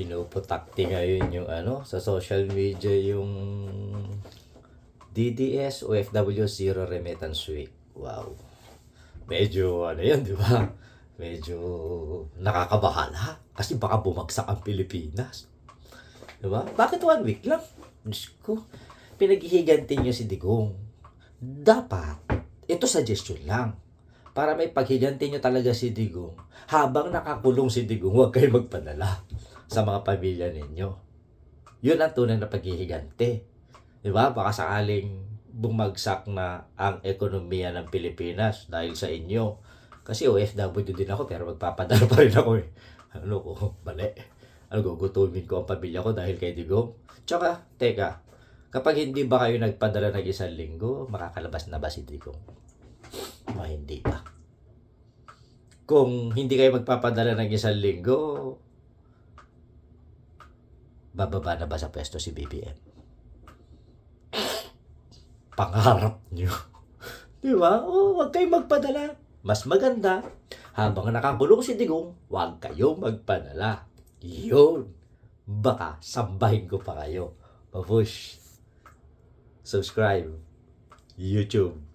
pinuputakti ngayon yung ano, sa social media yung DDS OFW Zero Remittance Week. Wow. Medyo ano yun, di ba? Medyo nakakabahala. Kasi baka bumagsak ang Pilipinas. Di ba? Bakit one week lang? Diyos ko. Pinaghihiganti nyo si Digong. Dapat, ito suggestion lang. Para may paghiganti nyo talaga si Digong. Habang nakakulong si Digong, huwag kayo magpadala sa mga pamilya ninyo. Yun ang tunay na paghihiganti. Di ba? Baka sakaling bumagsak na ang ekonomiya ng Pilipinas dahil sa inyo. Kasi OFW din ako pero magpapadala pa rin ako eh. Ano ko, mali. Ano gugutumin ko ang pamilya ko dahil kay Digong? Tsaka, teka, kapag hindi ba kayo nagpadala ng isang linggo, makakalabas na ba si Digong? O hindi ba? Kung hindi kayo magpapadala ng isang linggo, bababa na ba sa pwesto si BBM? Pangarap nyo. Di ba? O, huwag kayong magpadala. Mas maganda, habang nakakulong si Digong, huwag kayong magpadala. Yun. Baka sambahin ko pa kayo. Babush. Subscribe. YouTube.